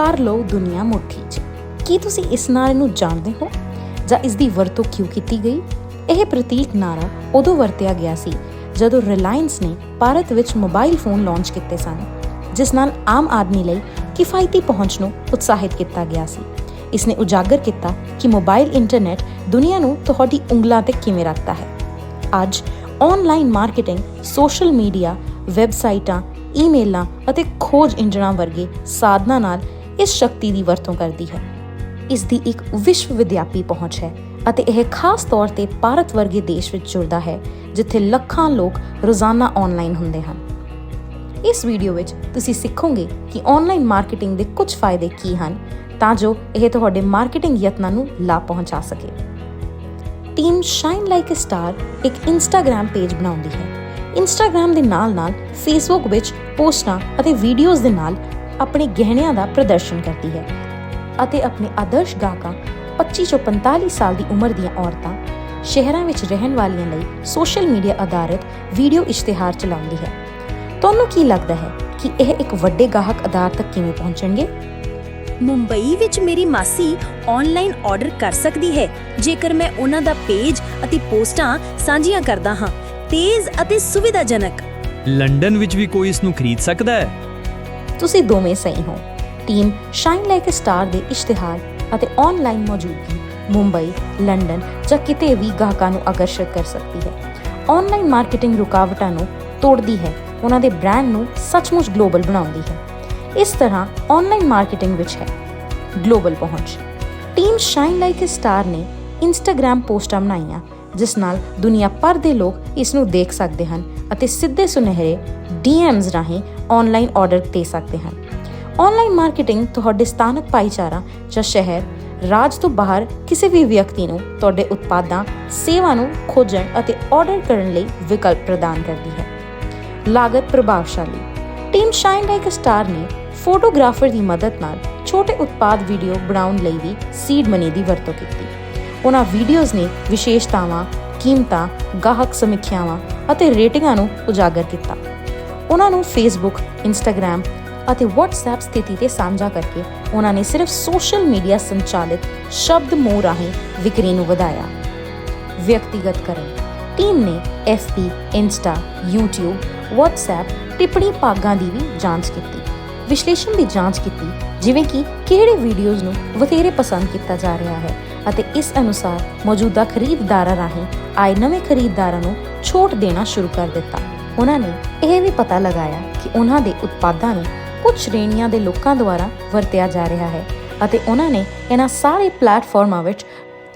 ਕਰ ਲਓ ਦੁਨੀਆ ਮੁੱਠੀ 'ਚ। ਕੀ ਤੁਸੀਂ ਇਸ ਨਾਰੇ ਨੂੰ ਜਾਣਦੇ ਹੋ? ਜਾਂ ਇਸ ਦੀ ਵਰਤੋਂ ਕਿਉਂ ਕੀਤੀ ਗਈ? ਇਹ ਪ੍ਰਤੀਕ ਨਾਰਾ ਉਦੋਂ ਵਰਤਿਆ ਗਿਆ ਸੀ ਜਦੋਂ ਰਿਲਾਇੰਸ ਨੇ ਭਾਰਤ ਵਿੱਚ ਮੋਬਾਈਲ ਫੋਨ ਲਾਂਚ ਕੀਤੇ ਸਨ, ਜਿਸ ਨਾਲ ਆਮ ਆਦਮੀ ਲਈ ਕਿਫਾਇਤੀ ਪਹੁੰਚ ਨੂੰ ਉਤਸ਼ਾਹਿਤ ਕੀਤਾ ਗਿਆ ਸੀ। ਇਸ ਨੇ ਉਜਾਗਰ ਕੀਤਾ ਕਿ ਮੋਬਾਈਲ ਇੰਟਰਨੈਟ ਦੁਨੀਆ ਨੂੰ ਤੁਹਾਡੀ ਉਂਗਲਾਂ ਤੇ ਕਿਵੇਂ ਰੱਖਦਾ ਹੈ। ਅੱਜ ਆਨਲਾਈਨ ਮਾਰਕੀਟਿੰਗ, ਸੋਸ਼ਲ ਮੀਡੀਆ, ਵੈਬਸਾਈਟਾਂ, ਈਮੇਲਾਂ ਅਤੇ ਖੋਜ ਇੰਜਣਾਂ ਵਰਗੇ ਸਾਧਨਾਂ ਨਾਲ ਇਸ ਸ਼ਕਤੀ ਦੀ ਵਰਤੋਂ ਕਰਦੀ ਹੈ। ਇਸ ਦੀ ਇੱਕ ਵਿਸ਼ਵ ਵਿਦਿਆਪੀ ਪਹੁੰਚ ਹੈ ਅਤੇ ਇਹ ਖਾਸ ਤੌਰ ਤੇ ਭਾਰਤ ਵਰਗੇ ਦੇਸ਼ ਵਿੱਚ ਜੁੜਦਾ ਹੈ, ਜਿੱਥੇ ਲੱਖਾਂ ਲੋਕ ਰੋਜ਼ਾਨਾ ਆਨਲਾਈਨ ਹੁੰਦੇ ਹਨ। ਇਸ ਵੀਡੀਓ ਵਿੱਚ ਤੁਸੀਂ ਸਿੱਖੋਗੇ ਕਿ ਆਨਲਾਈਨ ਮਾਰਕੀਟਿੰਗ ਦੇ ਕੁਝ ਫਾਇਦੇ ਕੀ ਹਨ, ਤਾਂ ਜੋ ਇਹ ਤੁਹਾਡੇ ਮਾਰਕੀਟਿੰਗ ਯਤਨਾਂ ਨੂੰ ਲਾਭ ਪਹੁੰਚਾ ਸਕੇ। Team shine like a star ਇੱਕ ਇੰਸਟਾਗ੍ਰam ਪੇਜ ਬਣਾਉਂਦੀ ਹੈ। ਇੰਸਟਾਗ੍ਰam ਦੇ ਨਾਲ-ਨਾਲ ਫੇਸਬੁੱਕ ਵਿੱਚ ਪੋਸਟਾਂ ਅਤੇ ਵੀਡੀਓਜ਼ ਦੇ ਨਾਲ ਆਪਣੇ ਗਹਿਣਿਆਂ ਦਾ ਪ੍ਰਦਰਸ਼ਨ ਕਰਦੀ ਹੈ ਅਤੇ ਆਪਣੇ ਆਦਰਸ਼ ਗਾਹਕਾਂ 25 ਤੋਂ 45 ਸਾਲ ਦੀ ਉਮਰ ਦੀਆਂ ਔਰਤਾਂ ਸ਼ਹਿਰਾਂ ਵਿੱਚ ਰਹਿਣ ਵਾਲੀਆਂ ਲਈ ਸੋਸ਼ਲ ਮੀਡੀਆ ਆਧਾਰਿਤ ਵੀਡੀਓ ਇਸ਼ਤਿਹਾਰ ਚਲਾਉਂਦੀ ਹੈ। ਤੁਹਾਨੂੰ ਕੀ ਲੱਗਦਾ ਹੈ ਕਿ ਇਹ ਇੱਕ ਵੱਡੇ ਗਾਹਕ ਆਧਾਰ ਤੱਕ ਕਿਵੇਂ ਪਹੁੰਚਣਗੇ? ਮੁੰਬਈ ਵਿੱਚ ਮੇਰੀ ਮਾਸੀ ਆਨਲਾਈਨ ਆਰਡਰ ਕਰ ਸਕਦੀ ਹੈ ਜੇਕਰ ਮੈਂ ਉਹਨਾਂ ਦਾ ਪੇਜ ਅਤੇ ਪੋਸਟਾਂ ਸਾਂਝੀਆਂ ਕਰਦਾ ਹਾਂ ਤੇਜ਼ ਅਤੇ ਸੁਵਿਧਾਜਨਕ। ਲੰਡਨ ਵਿੱਚ ਵੀ ਕੋਈ ਇਸ ਨੂੰ ਖਰੀਦ ਸਕਦਾ ਹੈ? ਤੁਸੀਂ ਦੋਵੇਂ ਸਹੀ ਹੋ। Team shine like a star ਦੇ ਇਸ਼ਤਿਹਾਰ ਅਤੇ ਆਨਲਾਈਨ ਮੌਜੂਦਗੀ, ਮੁੰਬਈ, ਲੰਡਨ ਜਾਂ ਕਿਤੇ ਵੀ ਗਾਹਕਾਂ ਨੂੰ ਆਕਰਸ਼ਿਤ ਕਰ ਸਕਦੀ ਹੈ। ਆਨਲਾਈਨ ਮਾਰਕੀਟਿੰਗ ਰੁਕਾਵਟਾਂ ਨੂੰ ਤੋੜਦੀ ਹੈ। ਉਹਨਾਂ ਦੇ ਬ੍ਰਾਂਡ ਨੂੰ ਸੱਚਮੁੱਚ ਗਲੋਬਲ ਬਣਾਉਂਦੀ ਹੈ। ਇਸ ਤਰ੍ਹਾਂ ਆਨਲਾਈਨ ਮਾਰਕੀਟਿੰਗ ਵਿੱਚ ਹੈ ਗਲੋਬਲ ਪਹੁੰਚ। Team shine like a star ਨੇ ਇੰਸਟਾਗ੍ਰam ਪੋਸਟਾਂ ਬਣਾਈਆਂ ਜਿਸ ਨਾਲ ਦੁਨੀਆ ਭਰ ਦੇ ਲੋਕ ਇਸ ਨੂੰ ਦੇਖ ਸਕਦੇ ਹਨ ਅਤੇ ਸਿੱਧੇ ਸੁਨਹਿਰੇ DMs ਰਾਹੀਂ ਆਨਲਾਈਨ ਆਰਡਰ ਦੇ ਸਕਦੇ ਹਨ। ਆਨਲਾਈਨ ਮਾਰਕੀਟਿੰਗ ਤੁਹਾਡੇ ਸਥਾਨਕ ਭਾਈਚਾਰਾ ਜਾਂ ਸ਼ਹਿਰ, ਰਾਜ ਤੋਂ ਬਾਹਰ ਕਿਸੇ ਵੀ ਵਿਅਕਤੀ ਨੂੰ ਤੁਹਾਡੇ ਉਤਪਾਦਾਂ, ਸੇਵਾ ਨੂੰ ਖੋਜਣ ਅਤੇ ਆਰਡਰ ਕਰਨ ਲਈ ਵਿਕਲਪ ਪ੍ਰਦਾਨ ਕਰਦੀ ਹੈ। ਲਾਗਤ ਪ੍ਰਭਾਵਸ਼ਾਲੀ। Team shine like a star ਨੇ ਫੋਟੋਗ੍ਰਾਫਰ ਦੀ ਮਦਦ ਨਾਲ ਛੋਟੇ ਉਤਪਾਦ ਵੀਡੀਓ ਬਣਾਉਣ ਲਈ ਵੀ ਸੀਡ ਮਨੀ ਦੀ ਵਰਤੋਂ ਕੀਤੀ। ਉਹਨਾਂ ਵੀਡੀਓਜ਼ ਨੇ ਵਿਸ਼ੇਸ਼ਤਾਵਾਂ ਕੀਮਤਾਂ ਗਾਹਕ ਸਮੀਖਿਆਵਾਂ ਅਤੇ ਰੇਟਿੰਗਾਂ ਨੂੰ ਉਜਾਗਰ ਕੀਤਾ। ਉਹਨਾਂ ਨੂੰ ਫੇਸਬੁੱਕ ਇੰਸਟਾਗ੍ਰam ਅਤੇ WhatsApp ਸਥਿਤੀ ਤੇ ਸਾਂਝਾ ਕਰਕੇ ਉਹਨਾਂ ਨੇ ਸਿਰਫ ਸੋਸ਼ਲ ਮੀਡੀਆ ਸੰਚਾਲਿਤ ਸ਼ਬਦ ਮੋਹ ਰਾਹੀਂ ਵਿਕਰੀ ਨੂੰ ਵਧਾਇਆ। ਵਿਅਕਤੀਗਤ ਕਰਨ। ਟੀਮ ਨੇ FB, Insta, YouTube, WhatsApp ਟਿੱਪਣੀ ਭਾਗਾਂ ਦੀ ਵੀ ਜਾਂਚ ਕੀਤੀ। ਵਿਸ਼ਲੇਸ਼ਣ ਦੀ ਜਾਂਚ ਕੀਤੀ ਜਿਵੇਂ ਕਿ ਕਿਹੜੇ ਵੀਡੀਓਜ਼ ਨੂੰ ਵਧੇਰੇ ਪਸੰਦ ਕੀਤਾ ਜਾ ਰਿਹਾ ਹੈ। ਅਤੇ ਇਸ ਅਨੁਸਾਰ ਮੌਜੂਦਾ ਖਰੀਦਦਾਰਾਂ ਰਾਹੀਂ ਆਏ ਨਵੇਂ ਖਰੀਦਦਾਰਾਂ ਨੂੰ ਛੋਟ ਦੇਣਾ ਸ਼ੁਰੂ ਕਰ ਦਿੱਤਾ। ਉਹਨਾਂ ਨੇ ਇਹ ਵੀ ਪਤਾ ਲਗਾਇਆ ਕਿ ਉਹਨਾਂ ਦੇ ਉਤਪਾਦਾਂ ਨੂੰ ਕੁਝ ਸ਼੍ਰੇਣੀਆਂ ਦੇ ਲੋਕਾਂ ਦੁਆਰਾ ਵਰਤਿਆ ਜਾ ਰਿਹਾ ਹੈ ਅਤੇ ਉਹਨਾਂ ਨੇ ਇਹਨਾਂ ਸਾਰੇ ਪਲੇਟਫਾਰਮਾਂ ਵਿੱਚ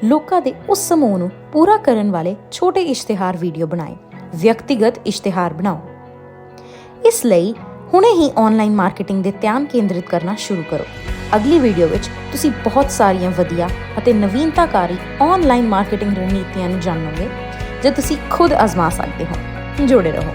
ਲੋਕਾਂ ਦੇ ਉਸ ਸਮੂਹ ਨੂੰ ਪੂਰਾ ਕਰਨ ਵਾਲੇ ਛੋਟੇ ਇਸ਼ਤਿਹਾਰ ਵੀਡੀਓ ਬਣਾਏ। ਵਿਅਕਤੀਗਤ ਇਸ਼ਤਿਹਾਰ ਬਣਾਓ। ਇਸ ਲਈ ਹੁਣੇ ਹੀ ਆਨਲਾਈਨ ਮਾਰਕੀਟਿੰਗ ਦੇ ਧਿਆਨ ਕੇਂਦਰਿਤ ਕਰਨਾ ਸ਼ੁਰੂ ਕਰੋ। ਅਗਲੀ ਵੀਡੀਓ ਵਿੱਚ ਤੁਸੀਂ ਬਹੁਤ ਸਾਰੀਆਂ ਵਧੀਆ ਅਤੇ ਨਵੀਨਤਾਕਾਰੀ ਆਨਲਾਈਨ ਮਾਰਕੀਟਿੰਗ ਰਣਨੀਤੀਆਂ ਨੂੰ ਜਾਣੋਗੇ, ਜੋ ਤੁਸੀਂ ਖੁਦ ਅਜ਼ਮਾ ਸਕਦੇ ਹੋ। ਜੁੜੇ ਰਹੋ।